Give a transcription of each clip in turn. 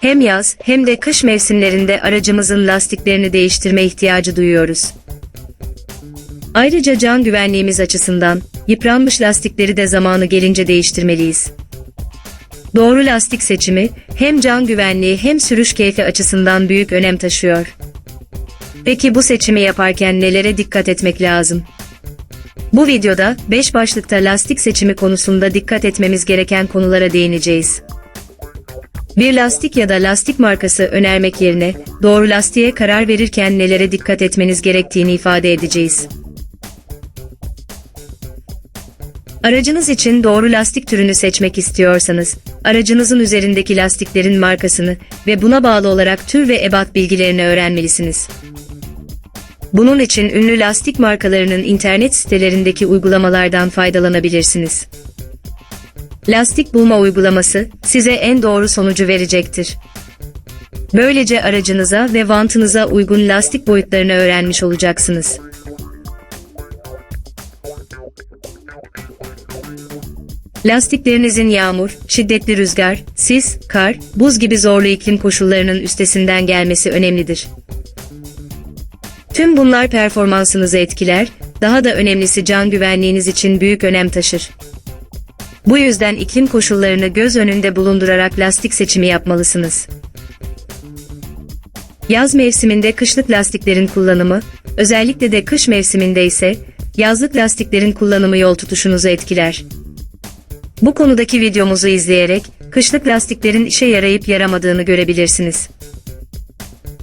Hem yaz hem de kış mevsimlerinde aracımızın lastiklerini değiştirme ihtiyacı duyuyoruz. Ayrıca can güvenliğimiz açısından yıpranmış lastikleri de zamanı gelince değiştirmeliyiz. Doğru lastik seçimi hem can güvenliği hem sürüş keyfi açısından büyük önem taşıyor. Peki bu seçimi yaparken nelere dikkat etmek lazım? Bu videoda 5 başlıkta lastik seçimi konusunda dikkat etmemiz gereken konulara değineceğiz. Bir lastik ya da lastik markası önermek yerine doğru lastiğe karar verirken nelere dikkat etmeniz gerektiğini ifade edeceğiz. Aracınız için doğru lastik türünü seçmek istiyorsanız, aracınızın üzerindeki lastiklerin markasını ve buna bağlı olarak tür ve ebat bilgilerini öğrenmelisiniz. Bunun için ünlü lastik markalarının internet sitelerindeki uygulamalardan faydalanabilirsiniz. Lastik bulma uygulaması size en doğru sonucu verecektir. Böylece aracınıza ve vantınıza uygun lastik boyutlarını öğrenmiş olacaksınız. Lastiklerinizin yağmur, şiddetli rüzgar, sis, kar, buz gibi zorlu iklim koşullarının üstesinden gelmesi önemlidir. Tüm bunlar performansınızı etkiler, daha da önemlisi can güvenliğiniz için büyük önem taşır. Bu yüzden iklim koşullarını göz önünde bulundurarak lastik seçimi yapmalısınız. Yaz mevsiminde kışlık lastiklerin kullanımı, özellikle de kış mevsiminde ise yazlık lastiklerin kullanımı yol tutuşunuzu etkiler. Bu konudaki videomuzu izleyerek kışlık lastiklerin işe yarayıp yaramadığını görebilirsiniz.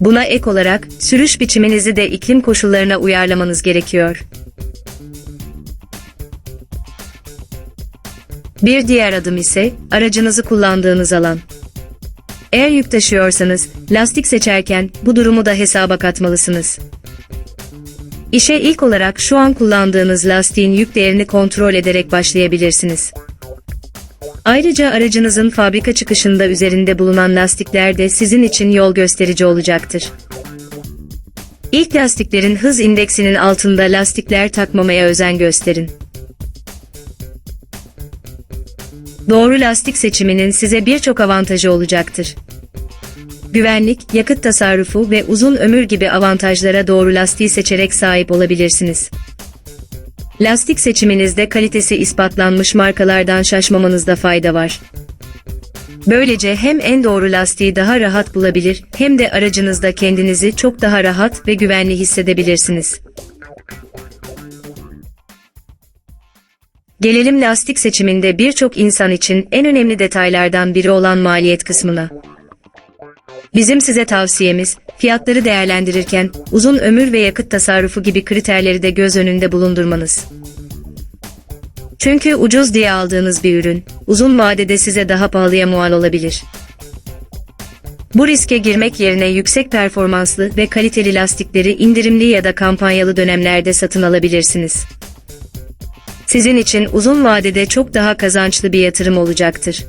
Buna ek olarak sürüş biçiminizi de iklim koşullarına uyarlamanız gerekiyor. Bir diğer adım ise aracınızı kullandığınız alan. Eğer yük taşıyorsanız lastik seçerken bu durumu da hesaba katmalısınız. İşe ilk olarak şu an kullandığınız lastiğin yük değerini kontrol ederek başlayabilirsiniz. Ayrıca aracınızın fabrika çıkışında üzerinde bulunan lastikler de sizin için yol gösterici olacaktır. İlk lastiklerin hız indeksinin altında lastikler takmamaya özen gösterin. Doğru lastik seçiminin size birçok avantajı olacaktır. Güvenlik, yakıt tasarrufu ve uzun ömür gibi avantajlara doğru lastiği seçerek sahip olabilirsiniz. Lastik seçiminizde kalitesi ispatlanmış markalardan şaşmamanızda fayda var. Böylece hem en doğru lastiği daha rahat bulabilir hem de aracınızda kendinizi çok daha rahat ve güvenli hissedebilirsiniz. Gelelim lastik seçiminde birçok insan için en önemli detaylardan biri olan maliyet kısmına. Bizim size tavsiyemiz, fiyatları değerlendirirken uzun ömür ve yakıt tasarrufu gibi kriterleri de göz önünde bulundurmanız. Çünkü ucuz diye aldığınız bir ürün, uzun vadede size daha pahalıya mal olabilir. Bu riske girmek yerine yüksek performanslı ve kaliteli lastikleri indirimli ya da kampanyalı dönemlerde satın alabilirsiniz. Sizin için uzun vadede çok daha kazançlı bir yatırım olacaktır.